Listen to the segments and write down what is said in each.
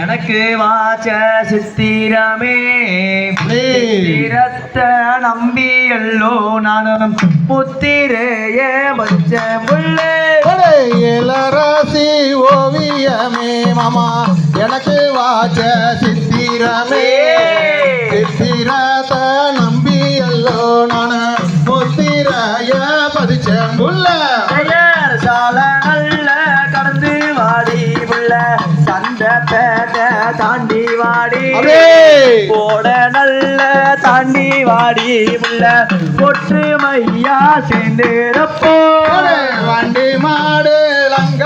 எனக்கு வாச்ச சித்திரமே. சித்திரத்த நம்பி எல்லோ நானும் புத்திரையே பச்ச புள்ளே இளராசி ஓவியமே மாமா. எனக்கு வாச்ச சித்திரமே. சித்திரத்த நம்பி எல்லோ நானு புத்திரைய பதிச்ச புள்ள சால நல்ல கடந்து வாடி புள்ள தாண்டி வாடி. போட நல்ல தாண்டி வாடி. உள்ள ஒற்றுமையா சேர்ந்திருப்போ வண்டி மாடு Lanka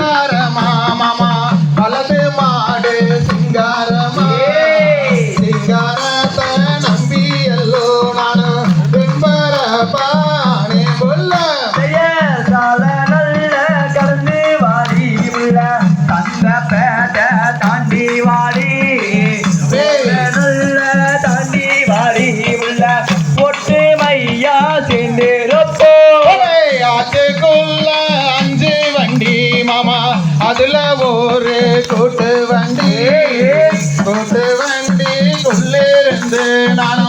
was living then I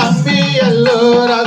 Lord, I